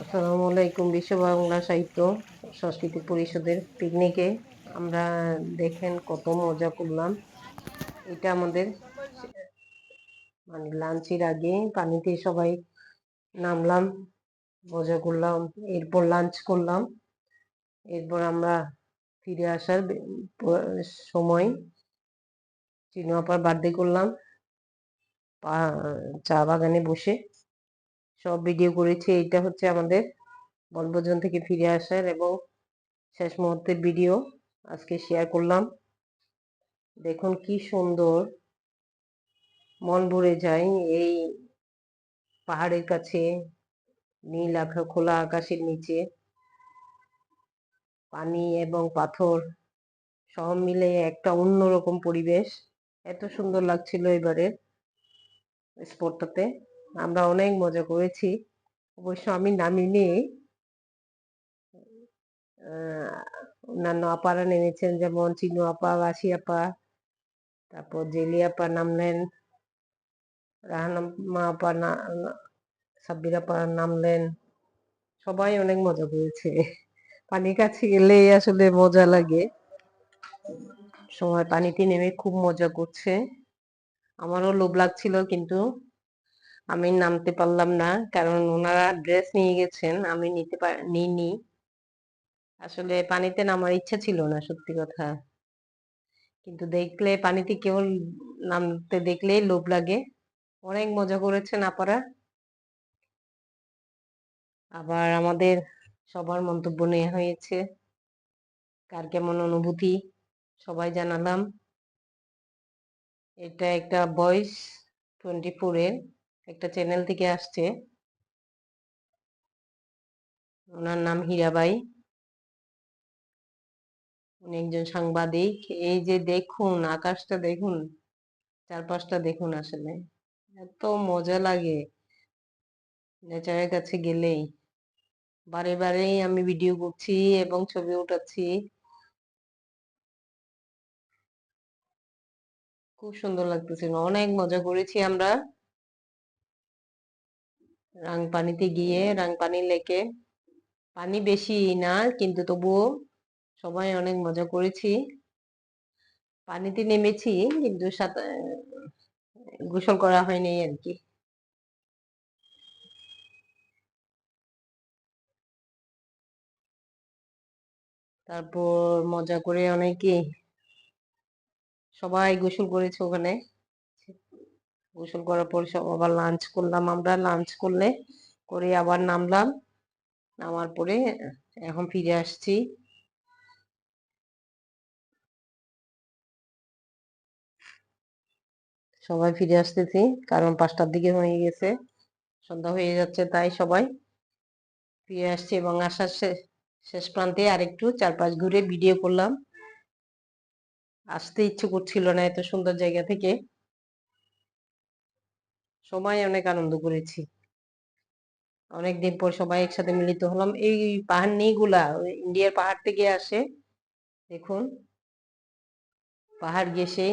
আসসালামু আলাইকুম, বিশ্ব বাংলা সাহিত্য সাংস্কৃতিক পরিষদের পিকনিকে আমরা দেখেন কত মজা করলাম। এটা আমাদের মানে লাঞ্চের আগে পানিতে সবাই নামলাম, মজা করলাম, এরপর লাঞ্চ করলাম। এরপর আমরা ফিরে আসার সময়। চিনু আপার বার্থডে করলাম। চা বাগানে বসে সব ভিডিও করেছি এটা হচ্ছে আমাদের বনভোজন থেকে ফিরে আসার এবং শেষ মুহূর্তের ভিডিও আজকে শেয়ার করলাম। দেখুন কি সুন্দর মন ভরে যায় এই পাহাড়ের কাছে, নীল আখা, খোলা আকাশের নিচে। পানি এবং পাথর সব মিলে একটা অন্যরকম পরিবেশ। এত সুন্দর লাগছিল এবারে স্পটটাতে। আমরা অনেক মজা করেছি। অবশ্য আমি নামিনি অন্যান্য আপারা নেমেছেন যেমন চিনু আপা, বাসি আপা, তারপর জেলি আপা নামলেন রাহানা আপা না সাব্বির আপা নামলেন। সবাই অনেক মজা করেছে। পানির কাছে গেলেই আসলে মজা লাগে। সময় পানিতে নেমে খুব মজা করছে। আমারও লোভ লাগছিল কিন্তু আমি নামতে পারলাম না, কারণ ওনারা ড্রেস নিয়ে গেছেন, আমি নিতে নিইনি। আসলে পানিতে নামার ইচ্ছা ছিল না, সত্যি কথা। কিন্তু দেখলে পানিতে কেবল নামতে দেখলেই লোভ লাগে। অনেক মজা করেছেন আপনারা। আবার আমাদের সবার মন্তব্য নেওয়া হয়েছে। কার কেমন অনুভূতি, সবাই জানালাম। এটা একটা বয়স টোয়েন্টি ফোরের একটা চ্যানেল থেকে আসছে। ওনার নাম হীরাবাই। উনি একজন সাংবাদিক। এই যে দেখুন, আকাশটা দেখুন, চারপাশটা দেখুন আসলে। এত মজা লাগে। নেচারের কাছে গেলেই। বারে বারেই আমি ভিডিও করছি এবং ছবি উঠাচ্ছি। খুব সুন্দর লাগতেছিল অনেক মজা করেছি আমরা। রাংপানিতে গিয়ে রাংপানি লেকে। পানি বেশি না, কিন্তু তবুও সবাই অনেক মজা করেছি। পানিতে নেমেছি, কিন্তু গোসল করা হয়নি আর কি। তারপর মজা করে অনেকে সবাই গোসল করেছে ওখানে। গোসল করার পর সব আবার লাঞ্চ করলাম। আমরা লাঞ্চ করলে করে আবার নামলাম। নামার পরে এখন ফিরে আসছি। সবাই ফিরে আসতেছি, কারণ পাঁচটার দিকে হয়ে গেছে। সন্ধ্যা হয়ে যাচ্ছে তাই সবাই ফিরে আসছি এবং আসার শেষ প্রান্তে আরেকটু চারপাশ ঘুরে ভিডিও করলাম। আসতে ইচ্ছে করছিল না এত সুন্দর জায়গা থেকে। সবাই অনেক আনন্দ করেছি। অনেকদিন পর সবাই একসাথে মিলিত হলাম। এই পাহাড় নেইগুলা ইন্ডিয়ার পাহাড় থেকে আসে, দেখুন। পাহাড় গেছে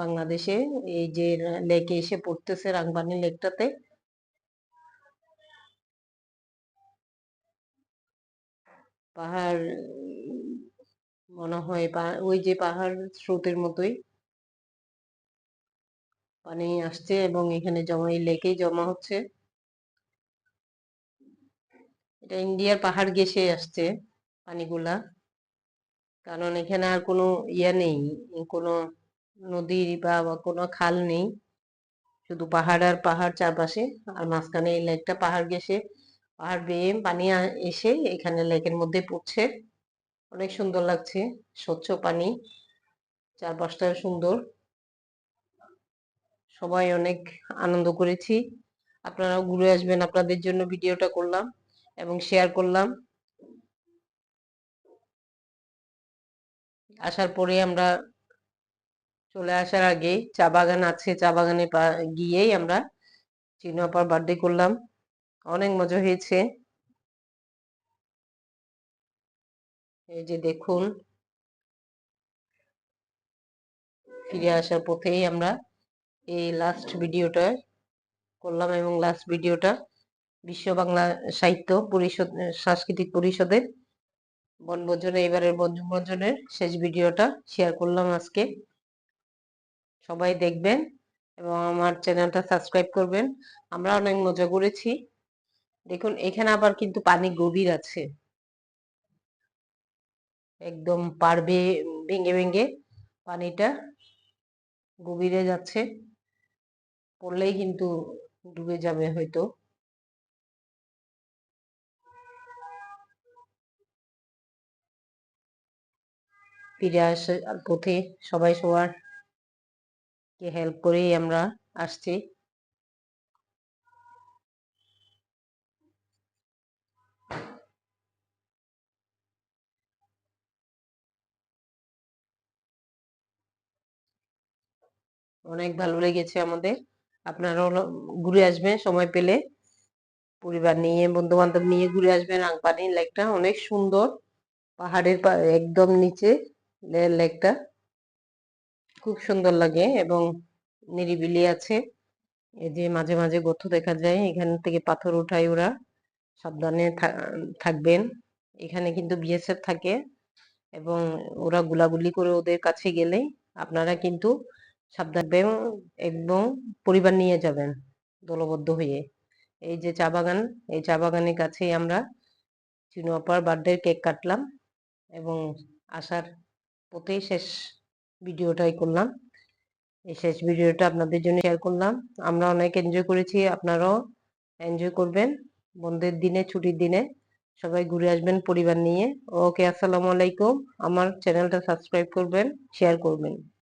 বাংলাদেশে, এই যে লেকে এসে পড়তেছে রাংবানি লেকটাতে। পাহাড়, মনে হয় ওই যে পাহাড় স্রোতের মতোই। পানি আসছে এবং এখানে জমা, এই লেকেই জমা হচ্ছে। এটা ইন্ডিয়ার পাহাড় ঘেসে আসছে পানিগুলা। কারণ এখানে আর কোনো ইয়া নেই, কোনো নদী বা কোনো খাল নেই। শুধু পাহাড় আর পাহাড় চারপাশে। আর মাঝখানে এই লেকটা পাহাড় ঘেসে পাহাড় বেয়ে পানি এসে এখানে লেকের মধ্যে পড়ছে। অনেক সুন্দর লাগছে, স্বচ্ছ পানি। চারপাশটা সুন্দর। সবাই অনেক আনন্দ করেছি। আপনারাও ঘুরে আসবেন, আপনাদের জন্য ভিডিওটা করলাম এবং শেয়ার করলাম। আসার পরে আমরা চলে আসার আগে চা বাগান আছে, চা বাগানে গিয়েই আমরা চিনু আপার বার্থডে করলাম। অনেক মজা হয়েছে। এই যে দেখুন। ফিরে আসার পথেই আমরা এই লাস্ট ভিডিওটা করলাম এবং লাস্ট ভিডিওটা বিশ্ব বাংলা সাহিত্য পরিষদ সাংস্কৃতিক পরিষদের বনভোজনে এবারের বনভোজনের শেষ ভিডিওটা শেয়ার করলাম আজকে। সবাই দেখবেন এবং আমার চ্যানেলটা সাবস্ক্রাইব করবেন। আমরা অনেক মজা করেছি। দেখুন, এখানে আবার কিন্তু পানি গভীর আছে। একদম পারবে ভেঙে ভেঙে পানিটা গভীরে যাচ্ছে। পড়লেই কিন্তু ডুবে যাবে হয়তো। ফিরে আসার পথে সবাই সবার কে হেল্প করেই আমরা আসছি। অনেক ভালো লেগেছে আমাদের। আপনারাও ঘুরে আসবেন, সময় পেলে। পরিবার নিয়ে বন্ধু বান্ধব নিয়ে ঘুরে আসবেন। রাংপানির লেকটা অনেক সুন্দর। পাহাড়ের একদম নিচে লেকটা। খুব সুন্দর লাগে এবং নিরিবিলি আছে। এই যে মাঝে মাঝে গর্ত দেখা যায়, এখান থেকে পাথর উঠায় ওরা। সাবধানে থাকবেন। এখানে কিন্তু বিএসএফ থাকে এবং ওরা গুলাগুলি করে ওদের কাছে গেলে আপনারা কিন্তু সাবধান এবং পরিবার নিয়ে যাবেন দলবদ্ধ হয়ে। এই যে চা বাগান, এই চা বাগানের কাছেই আমরা চিনু আপার বার্থডে কেক কাটলাম এবং আসার পথেই শেষ ভিডিওটাই করলাম। এই শেষ ভিডিওটা আপনাদের জন্য শেয়ার করলাম। আমরা অনেক এনজয় করেছি, আপনারাও এনজয় করবেন। বন্ধের দিনে, ছুটির দিনে সবাই ঘুরে আসবেন পরিবার নিয়ে। ওকে, আসসালামু আলাইকুম। আমার চ্যানেলটা সাবস্ক্রাইব করবেন শেয়ার করবেন।